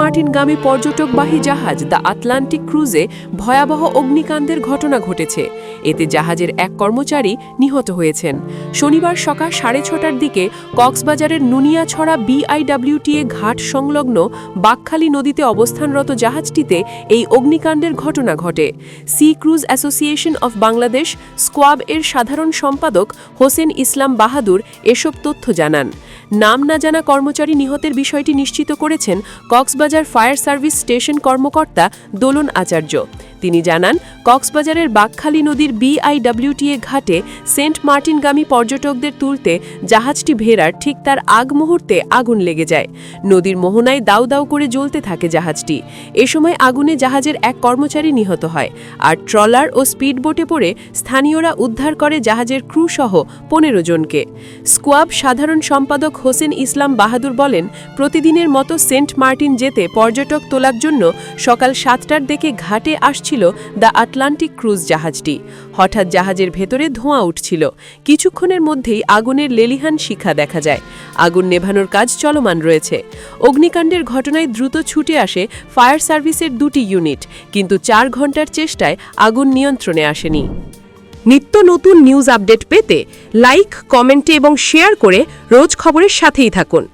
মার্টিনগামী পর্যটকবাহী জাহাজ the Atlantic ক্রুজে ভয়াবহ অগ্নিকাণ্ডের ঘটনা ঘটেছে। এতে জাহাজের এক কর্মচারী নিহত হয়েছেন। শনিবার সকাল সাড়ে ছটার দিকে কক্সবাজারের নুনিয়াছড়া বিআইডব্লিউটিএ ঘাট সংলগ্ন বাকখালী নদীতে অবস্থানরত জাহাজটিতে এই অগ্নিকাণ্ডের ঘটনা ঘটে। Sea cruise association of Bangladesh SCOAB এর সাধারণ সম্পাদক হোসেন ইসলাম বাহাদুর এসব তথ্য জানান। নাম না জানা কর্মচারী নিহতের বিষয়টি নিশ্চিত করেছেন কক্সবাজার ফায়ার সার্ভিস স্টেশন কর্মকর্তা দোলন আচার্য। তিনি জানান, কক্সবাজারের বাকখালী নদীর বিআইডব্লিউটিএ ঘাটে সেন্ট মার্টিনগামী পর্যটকদের তুলতে জাহাজটি ভেড়ার ঠিক তার আগ মুহূর্তে আগুন লেগে যায়। নদীর মোহনায় দাউ দাউ করে জ্বলতে থাকে জাহাজটি। এ সময় আগুনে জাহাজের এক কর্মচারী নিহত হয়। আর ট্রলার ও স্পিডবোটে পড়ে স্থানীয়রা উদ্ধার করে জাহাজের ক্রু সহ পনেরো জনকে। স্কোয়াব সাধারণ সম্পাদক হোসেন ইসলাম বাহাদুর বলেন, প্রতিদিনের মতো সেন্ট মার্টিন যেতে পর্যটক তোলার জন্য সকাল সাতটার দিকে ঘাটে আসছিল দ্য আটলান্টিক ক্রুজ জাহাজটি। হঠাৎ জাহাজের ভেতরে ধোঁয়া উঠছিল। কিছুক্ষণের মধ্যেই আগুনের লেলিহান শিখা দেখা যায়। আগুন নেভানোর কাজ চলমান রয়েছে। অগ্নিকাণ্ডের ঘটনায় দ্রুত ছুটে আসে ফায়ার সার্ভিসের দুটি ইউনিট, কিন্তু চার ঘণ্টার চেষ্টায় আগুন নিয়ন্ত্রণে আসেনি। নিত্য নতুন নিউজ আপডেট পেতে লাইক, কমেন্টে এবং শেয়ার করে রোজ খবরের সাথেই থাকুন।